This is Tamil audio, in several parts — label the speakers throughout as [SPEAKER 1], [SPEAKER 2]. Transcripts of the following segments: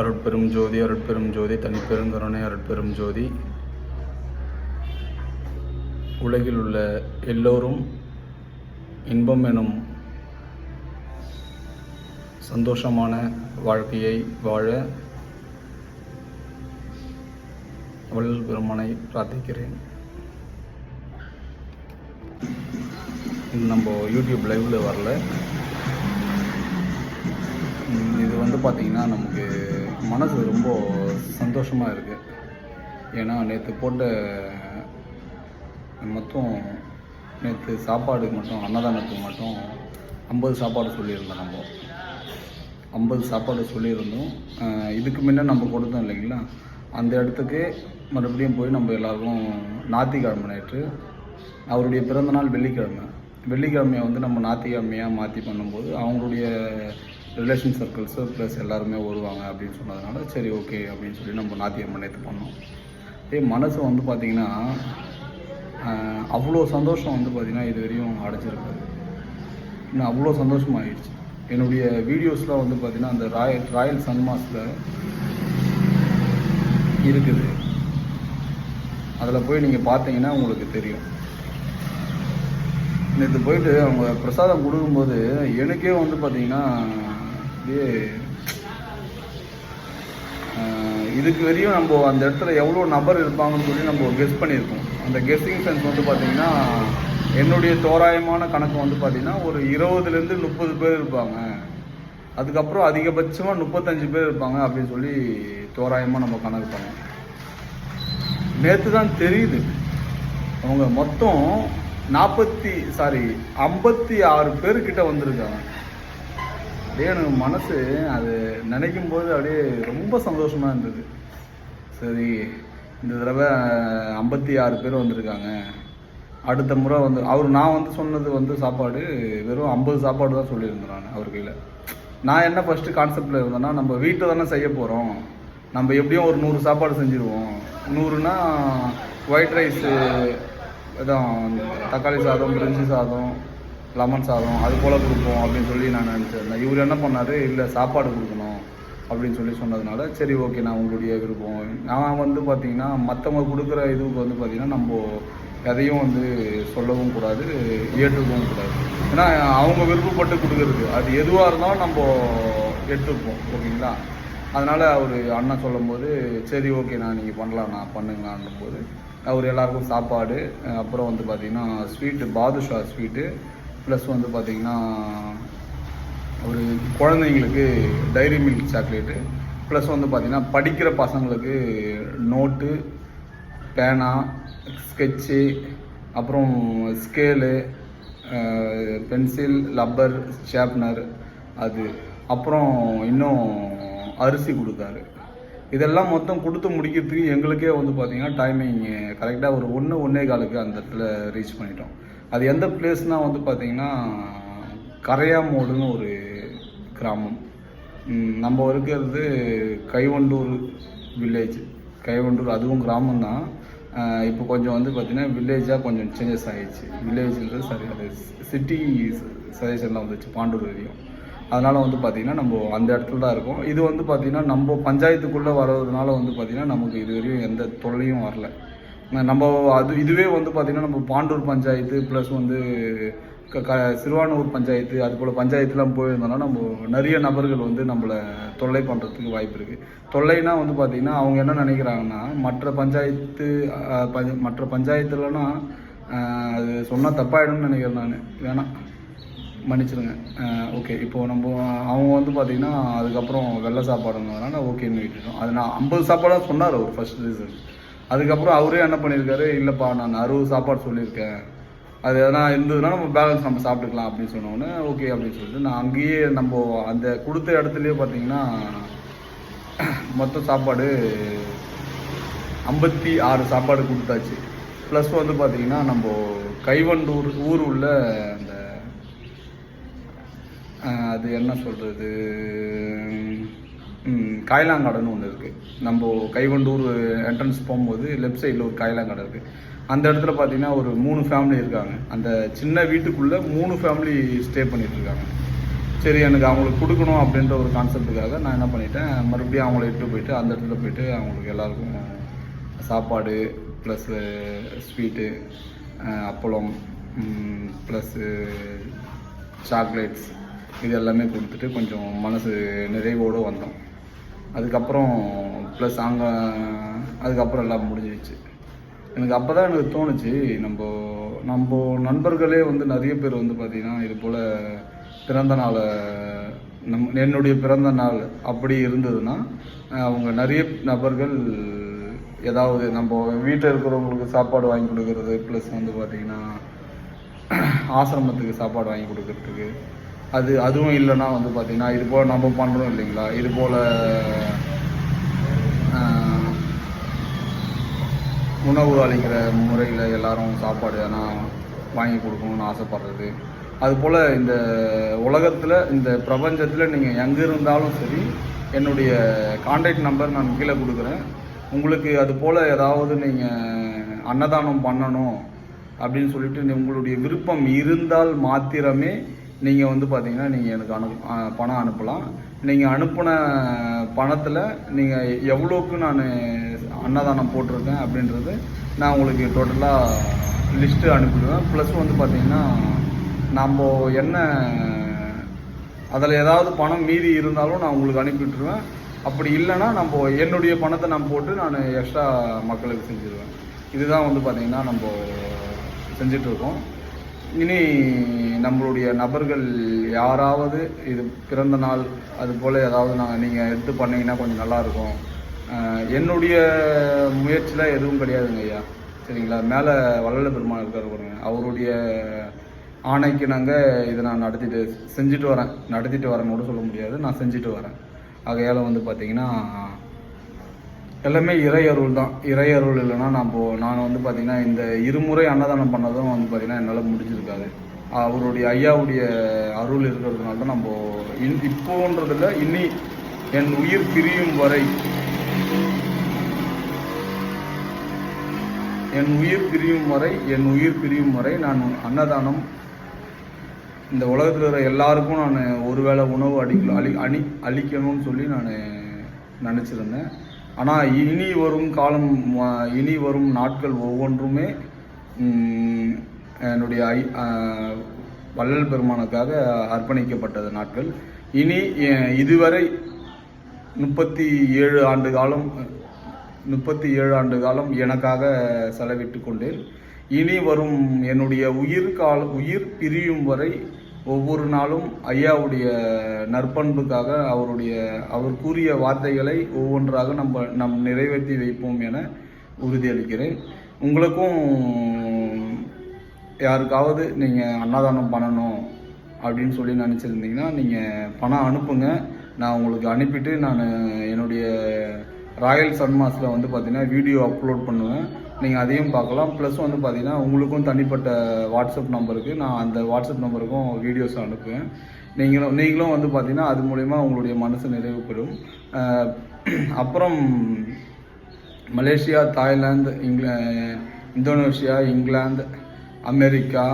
[SPEAKER 1] அருட்பெரும் ஜோதி அருட்பெரும் ஜோதி தனிப்பெருங்கருணை அருட்பெரும் ஜோதி. உலகில் உள்ள எல்லோரும் இன்பம் எனும் சந்தோஷமான வாழ்க்கையை வாழ வள்ளல் பெருமானை பிரார்த்திக்கிறேன். இது நம்ம யூடியூப் லைவில் வரல. இது வந்து பார்த்திங்கன்னா நமக்கு மனசு ரொம்ப சந்தோஷமாக இருக்குது ஏன்னா நேற்று போட்ட மொத்தம் நேற்று சாப்பாடுக்கு மட்டும் அன்னதானத்துக்கு மட்டும் ஐம்பது சாப்பாடு சொல்லியிருந்தோம் நம்ம. ஐம்பது சாப்பாடு சொல்லியிருந்தோம். இதுக்கு முன்னே நம்ம கொடுத்தோம் இல்லைங்களா? அந்த இடத்துக்கு மறுபடியும் போய் நம்ம எல்லாருக்கும் ஞாயிற்றுக்கிழமை நேற்று அவருடைய பிறந்தநாள் வெள்ளிக்கிழமை. வெள்ளிக்கிழமையை வந்து நம்ம ஞாயிற்றுக்கிழமையாக மாற்றி பண்ணும்போது அவங்களுடைய ரிலேஷன் சர்க்கிள்ஸு ப்ளஸ் எல்லாருமே வருவாங்க அப்படின்னு சொன்னதுனால சரி ஓகே அப்படின்னு சொல்லி நம்ம நாத்தியம் பண்ணிட்டு பண்ணோம். அதே மனசு வந்து பார்த்திங்கன்னா அவ்வளோ சந்தோஷம் வந்து பார்த்திங்கன்னா இது வரையும் அடைச்சிருக்காது இன்னும் அவ்வளோ சந்தோஷமாகிடுச்சு என்னுடைய வீடியோஸ்லாம் வந்து பார்த்திங்கன்னா அந்த ராயல் ராயல் சன்மாஸில் இருக்குது. அதில் போய் நீங்கள் பார்த்தீங்கன்னா உங்களுக்கு தெரியும். நேற்று போயிட்டு அவங்க பிரசாதம் கொடுக்கும்போது எனக்கே வந்து பார்த்தீங்கன்னா அப்படியே இதுக்கு வரையும் நம்ம அந்த இடத்துல எவ்வளோ நபர் இருப்பாங்கன்னு சொல்லி நம்ம கெஸ் பண்ணியிருக்கோம். அந்த கெஸ்ஸிங் சென்ஸ் வந்து பார்த்திங்கன்னா என்னுடைய தோராயமான கணக்கு வந்து பார்த்திங்கன்னா ஒரு இருபதுலேருந்து முப்பது பேர் இருப்பாங்க. அதுக்கப்புறம் அதிகபட்சமாக முப்பத்தஞ்சு பேர் இருப்பாங்க அப்படின்னு சொல்லி தோராயமாக நம்ம கணக்கு பண்ணோம். நேற்று தான் தெரியுது. அவங்க மொத்தம் நாற்பத்தி சாரி ஐம்பத்தி ஆறு பேர்கிட்ட வந்திருக்காங்க. அப்படியே எனக்கு மனசு அது நினைக்கும் போது அப்படியே ரொம்ப சந்தோஷமாக இருந்தது. சரி இந்த தடவை ஐம்பத்தி ஆறு பேர் வந்திருக்காங்க. அடுத்த முறை வந்து அவர் நான் வந்து சொன்னது வந்து சாப்பாடு வெறும் ஐம்பது சாப்பாடு தான் சொல்லியிருந்தேன் நான் அவர் கையில். நான் என்ன ஃபஸ்ட்டு கான்செப்டில் இருந்தேன்னா நம்ம வீட்டில் தானே செய்ய போகிறோம் நம்ம எப்படியும் ஒரு நூறு சாப்பாடு செஞ்சுருவோம். நூறுனா ஒயிட் ரைஸு இதான் தக்காளி சாதம் பிரிஞ்சி சாதம் லெமன் சாதம் அது போல் கொடுப்போம் அப்படின்னு சொல்லி நான் நினச்சிருந்தேன் இவர் என்ன பண்ணார்? இல்லை சாப்பாடு கொடுக்கணும் அப்படின்னு சொல்லி சொன்னதுனால சரி ஓகே நான் உங்களுடைய விருப்பம். நான் வந்து பார்த்தீங்கன்னா மற்றவங்க கொடுக்குற இதுக்கு வந்து பார்த்திங்கன்னா நம்ம எதையும் வந்து சொல்லவும் கூடாது ஏற்றுக்கவும் கூடாது. ஏன்னா அவங்க விருப்பப்பட்டு கொடுக்குறது. அது எதுவாக இருந்தாலும் நம்ம எடுத்துப்போம் ஓகேங்களா? அதனால் அவர் அண்ணன் சொல்லும்போது சரி ஓகே நான் நீங்கள் பண்ணலாம்ண்ணா நான் பண்ணுங்களான்னும் போது அவர் எல்லாருக்கும் சாப்பாடு அப்புறம் வந்து பார்த்திங்கன்னா ஸ்வீட்டு பாதுஷா ஸ்வீட்டு ப்ளஸ் வந்து பார்த்திங்கன்னா ஒரு குழந்தைங்களுக்கு டைரி மில்க் சாக்லேட்டு ப்ளஸ் வந்து பார்த்திங்கன்னா படிக்கிற பசங்களுக்கு நோட்டு பேனா ஸ்கெட்சு அப்புறம் ஸ்கேலு பென்சில் லப்பர் ஷார்ப்னர் அது. அப்புறம் இன்னும் அரிசி கொடுத்தாரு. இதெல்லாம் மொத்தம் கொடுத்து முடிக்கிறதுக்கு எங்களுக்கே வந்து பார்த்திங்கன்னா டைமிங் கரெக்டாக ஒரு ஒன்று ஒன்றே காலுக்கு அந்த இடத்துல ரீச் பண்ணிட்டோம். அது எந்த பிளேஸ்னால் வந்து பார்த்திங்கன்னா கரையாமோடுன்னு ஒரு கிராமம். நம்ம இருக்கிறது கைவண்டூர் வில்லேஜ் கைவண்டூர் அதுவும் கிராமம் தான் இப்போ கொஞ்சம் வந்து பார்த்திங்கன்னா வில்லேஜாக கொஞ்சம் சேஞ்சஸ் ஆகிடுச்சு வில்லேஜ்ன்றது சரி அது சிட்டி சஜஷனில் வந்துச்சு பாண்டூர் வரையும். அதனால் வந்து பார்த்திங்கன்னா நம்ம அந்த இடத்துல தான் இருக்கோம். இது வந்து பார்த்திங்கன்னா நம்ம பஞ்சாயத்துக்குள்ளே வர்றதுனால வந்து பார்த்திங்கன்னா நமக்கு இது வரையும் எந்த தொல்லையும் வரல. நம்ம அது இதுவே வந்து பார்த்திங்கன்னா நம்ம பாண்டூர் பஞ்சாயத்து ப்ளஸ் வந்து க க சிறுவானூர் பஞ்சாயத்து அது போல் பஞ்சாயத்துலாம் போயிருந்தோம்னா நம்ம நிறைய நபர்கள் வந்து நம்மளை தொல்லை பண்ணுறதுக்கு வாய்ப்பு இருக்குது தொல்லைனா வந்து பார்த்திங்கன்னா அவங்க என்ன நினைக்கிறாங்கன்னா மற்ற பஞ்சாயத்து பஞ்ச மற்ற பஞ்சாயத்துலனா அது சொன்னால் தப்பாயிடும்னு நினைக்கிறேன் நான். வேணாம் மன்னிச்சிடுங்க ஓகே இப்போது நம்ம அவங்க வந்து பார்த்திங்கன்னா அதுக்கப்புறம் வெள்ளை சாப்பாடுங்கிறதுனால ஓகேன்னு விட்டுட்டோம் அது நான் ஐம்பது சாப்பாடாக சொன்னார் அவர் ஃபர்ஸ்ட் ரீசன் அதுக்கப்புறம் அவரே என்ன பண்ணியிருக்காரு இல்லைப்பா நான் அறுபது சாப்பாடு சொல்லியிருக்கேன். அது எதனா இருந்ததுன்னா நம்ம பேலன்ஸ் நம்ம சாப்பிட்டுக்கலாம் அப்படின்னு சொன்னோன்னே ஓகே அப்படின்னு சொல்லிட்டு நான் அங்கேயே நம்ம அந்த கொடுத்த இடத்துலையே பார்த்தீங்கன்னா மொத்த சாப்பாடு ஐம்பத்தி ஆறு சாப்பாடு கொடுத்தாச்சு. ப்ளஸ் வந்து பார்த்தீங்கன்னா நம்ம கைவண்டூர் ஊர் உள்ள அந்த அது என்ன சொல்கிறது காயலாங்காடுன்னு ஒன்று இருக்குது நம்ம கைவண்டூர் என்ட்ரன்ஸ் போகும்போது லெஃப்ட் சைடில் ஒரு காயலாங்காடு இருக்குது அந்த இடத்துல பார்த்தீங்கன்னா ஒரு மூணு ஃபேமிலி இருக்காங்க. அந்த சின்ன வீட்டுக்குள்ளே மூணு ஃபேமிலி ஸ்டே பண்ணிகிட்ருக்காங்க சரி எனக்கு அவங்களுக்கு கொடுக்கணும் அப்படின்ற ஒரு கான்செப்ட்டுக்காக நான் என்ன பண்ணிட்டேன் மறுபடியும் அவங்கள இட்டு போயிட்டு அந்த இடத்துல போயிட்டு அவங்களுக்கு எல்லாருக்கும் சாப்பாடு ப்ளஸ்ஸு ஸ்வீட்டு அப்பளம் ப்ளஸ்ஸு சாக்லேட்ஸ் இது எல்லாமே கொடுத்துட்டு கொஞ்சம் மனசு நிறைவோடு வந்தோம். அதுக்கப்புறம் ப்ளஸ் அங்கே அதுக்கப்புறம் எல்லாம் முடிஞ்சிடுச்சு எனக்கு அப்போ தான் எனக்கு தோணுச்சு நம்ம நம்ம நண்பர்களே வந்து நிறைய பேர் வந்து பார்த்திங்கன்னா இது போல் பிறந்த நாளை நம் என்னுடைய பிறந்த நாள் அப்படி இருந்ததுன்னா அவங்க நிறைய நபர்கள் ஏதாவது நம்ம வீட்டில் இருக்கிறவங்களுக்கு சாப்பாடு வாங்கி கொடுக்கறது ப்ளஸ் வந்து பார்த்திங்கன்னா ஆசிரமத்துக்கு சாப்பாடு வாங்கி கொடுக்கறதுக்கு அது அதுவும் இல்லைன்னா வந்து பார்த்திங்கன்னா இது போல் நம்ம பண்ணுறோம் இல்லைங்களா? இது போல் உணவு அளிக்கிற முறையில் எல்லாரும் சாப்பாடு எதனா வாங்கி கொடுக்கணும்னு ஆசைப்படுறது. அதுபோல் இந்த உலகத்தில் இந்த பிரபஞ்சத்தில் நீங்கள் எங்கே இருந்தாலும் சரி என்னுடைய காண்டாக்ட் நம்பர் நான் கீழே கொடுக்குறேன். உங்களுக்கு அது போல் ஏதாவது நீங்கள் அன்னதானம் பண்ணணும் அப்படின்னு சொல்லிட்டு உங்களுடைய விருப்பம் இருந்தால் மாத்திரமே நீங்கள் வந்து பார்த்தீங்கன்னா நீங்கள் எனக்கு அனு பணம் அனுப்பலாம். நீங்கள் அனுப்பின பணத்தில் நீங்கள் எவ்வளோக்கு நான் அன்னதானம் போட்டிருக்கேன் அப்படின்றது நான் உங்களுக்கு டோட்டலாக லிஸ்ட்டு அனுப்பிடுவேன். ப்ளஸ் வந்து பார்த்தீங்கன்னா நம்ம என்ன அதில் ஏதாவது பணம் மீதி இருந்தாலும் நான் உங்களுக்கு அனுப்பிவிட்டுருவேன் அப்படி இல்லைன்னா நம்ம என்னுடைய பணத்தை நான் போட்டு நான் எக்ஸ்ட்ரா மக்களுக்கு செஞ்சுருவேன். இதுதான் வந்து பார்த்திங்கன்னா நம்ம செஞ்சிட்ருக்கோம் இனி நம்மளுடைய நபர்கள் யாராவது இது பிறந்த நாள் அது போல் ஏதாவது நாங்கள் நீங்கள் எடுத்து பண்ணிங்கன்னா கொஞ்சம் நல்லாயிருக்கும் என்னுடைய முயற்சியில் எதுவும் கிடையாதுங்க ஐயா. சரிங்களா? மேலே வள்ளல பெருமாள் இருக்கார் பாருங்க. அவருடைய ஆணைக்கு நாங்கள் இதை நான் நடத்திட்டு செஞ்சுட்டு வரேன். நடத்திட்டு வரேன்னு கூட சொல்ல முடியாது. நான் செஞ்சுட்டு வரேன். ஆகையால் வந்து பார்த்திங்கன்னா எல்லாமே இறை அருள் தான். இறை அருள் இல்லைன்னா நம்ம நான் வந்து பார்த்தீங்கன்னா இந்த இருமுறை அன்னதானம் பண்ணதும் வந்து பார்த்தீங்கன்னா என்னால் முடிஞ்சிருக்காது. அவருடைய ஐயாவுடைய அருள் இருக்கிறதுனால தான் நம்ம இன் இப்போன்றதில் இனி என் உயிர் பிரியும் வரை என் உயிர் பிரியும் வரை என் உயிர் பிரியும் வரை நான் அன்னதானம் இந்த உலகத்தில் இருக்கிற எல்லாருக்கும் நான் ஒருவேளை உணவு அடிக்கணும் அளி அணி அழிக்கணும்னு சொல்லி நான் நினச்சிருந்தேன். ஆனால் இனி வரும் காலம் இனி வரும் நாட்கள் ஒவ்வொன்றுமே என்னுடைய ஐ வள்ளல் பெருமானுக்காக அர்ப்பணிக்கப்பட்டது நாட்கள். இனி இதுவரை முப்பத்தி ஏழு ஆண்டு காலம் முப்பத்தி ஏழு ஆண்டு காலம் எனக்காக செலவிட்டு கொண்டேன். இனி வரும் என்னுடைய உயிர் கால உயிர் பிரியும் வரை ஒவ்வொரு நாளும் ஐயாவுடைய நற்பண்புக்காக அவருடைய அவர் கூறிய வார்த்தைகளை ஒவ்வொன்றாக நம்ம நம் நிறைவேற்றி வைப்போம் என உறுதியளிக்கிறேன். உங்களுக்கும் யாருக்காவது நீங்கள் அன்னதானம் பண்ணணும் அப்படின்னு சொல்லி நினச்சிருந்தீங்கன்னா நீங்கள் பணம் அனுப்புங்க. நான் உங்களுக்கு அனுப்பிட்டு நான் என்னுடைய ராயல் சன்மாஸில் வந்து பார்த்திங்கன்னா வீடியோ அப்லோட் பண்ணுவேன். நீங்கள் அதையும் பார்க்கலாம். ப்ளஸ் வந்து பார்த்தீங்கன்னா உங்களுக்கும் தனிப்பட்ட வாட்ஸ்அப் நம்பருக்கு நான் அந்த வாட்ஸ்அப் நம்பருக்கும் வீடியோஸ் அனுப்புவேன். நீங்களும் நீங்களும் வந்து பார்த்தீங்கன்னா அது மூலயமா உங்களுடைய மனசு நிறைவு பெறும். அப்புறம் மலேசியா தாய்லாந்து இங்கில இந்தோனேஷியா இங்கிலாந்து அமெரிக்கா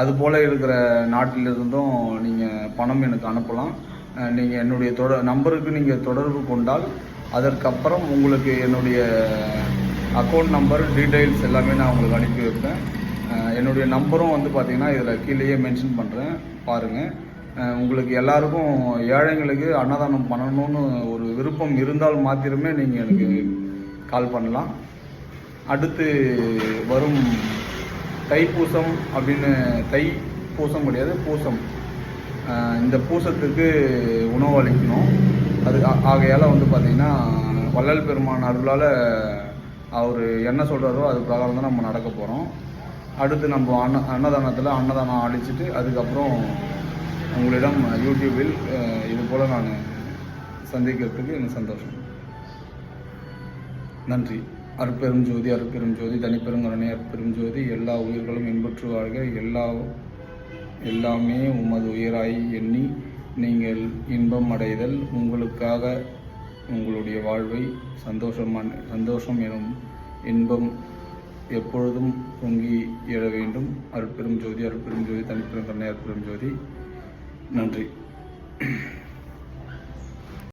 [SPEAKER 1] அது போல் இருக்கிற நாட்டிலிருந்தும் நீங்கள் பணம் எனக்கு அனுப்பலாம். நீங்கள் என்னுடைய தொட நம்பருக்கு நீங்கள் தொடர்பு கொண்டால் அதற்கப்புறம் உங்களுக்கு என்னுடைய அக்கௌண்ட் நம்பர் டீட்டெயில்ஸ் எல்லாமே நான் உங்களுக்கு அனுப்பி வைப்பேன். என்னுடைய நம்பரும் வந்து பார்த்தீங்கன்னா இதில் கீழேயே மென்ஷன் பண்ணுறேன் பாருங்கள் உங்களுக்கு எல்லாருக்கும் ஏழைங்களுக்கு அன்னதானம் பண்ணணும்னு ஒரு விருப்பம் இருந்தால் மாத்திரமே நீங்கள் எனக்கு கால் பண்ணலாம். அடுத்து வரும் தைப்பூசம் அப்படின்னு தை பூசம் கிடையாது பூசம். இந்த பூசத்துக்கு உணவு அளிக்கணும். அது ஆகையால் வந்து பார்த்திங்கன்னா வள்ளல் பெருமான் அருளால் அவர் என்ன சொல்கிறாரோ அது பிரகாரம் தான் நம்ம நடக்க போகிறோம் அடுத்து நம்ம அன்ன அன்னதானத்தில் அன்னதானம் அழிச்சிட்டு அதுக்கப்புறம் உங்களிடம் யூடியூபில் இது போல் நான் சந்திக்கிறதுக்கு எனக்கு சந்தோஷம். நன்றி. அற்பெரும் ஜோதி அற்பெரும் ஜோதி தனிப்பெருங்கருணை அற்பெரும் ஜோதி எல்லா உயிர்களும் இன்பற்று வாழ்க. எல்லா எல்லாமே உமது உயிராய் எண்ணி நீங்கள் இன்பம் அடைதல் உங்களுக்காக உங்களுடைய வாழ்வை சந்தோஷமான சந்தோஷம் எனும் இன்பம் எப்பொழுதும் பொங்கி எழ வேண்டும். அருட்பெரும் ஜோதி அருட்பெரும் ஜோதி தனிப்பெரும் கருணை அருட்பெரும் ஜோதி நன்றி.